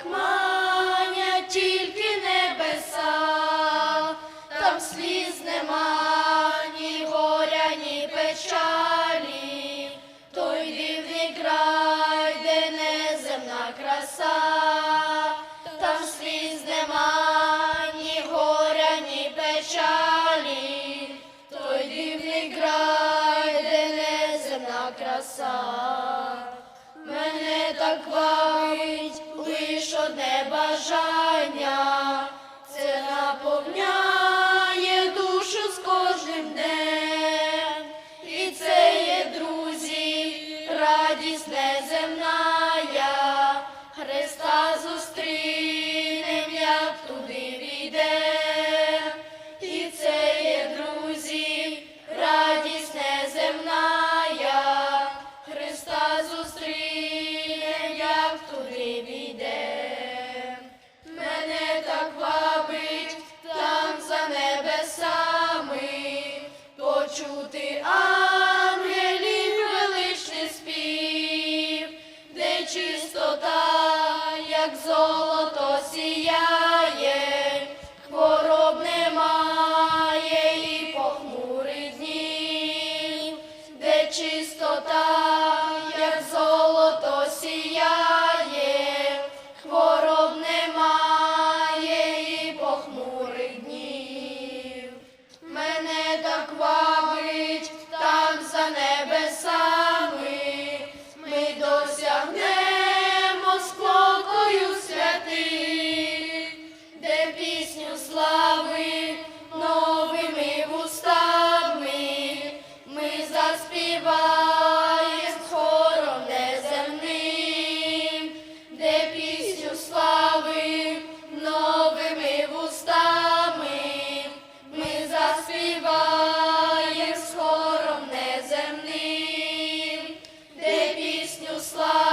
як манять тільки небеса, там сліз нема, ні горя, ні печалі, той дивний край, де неземна краса, там сліз нема, ні горя, ні печалі, той дивний край, де неземна краса. Мене так одне бажання, це наповняє душу з кожним днем, і це є друзі, радість неземная, почути ангелів величний спів, де чистота, як золото сіяє, хвороб немає і похмурих днів, де чистота, де пісню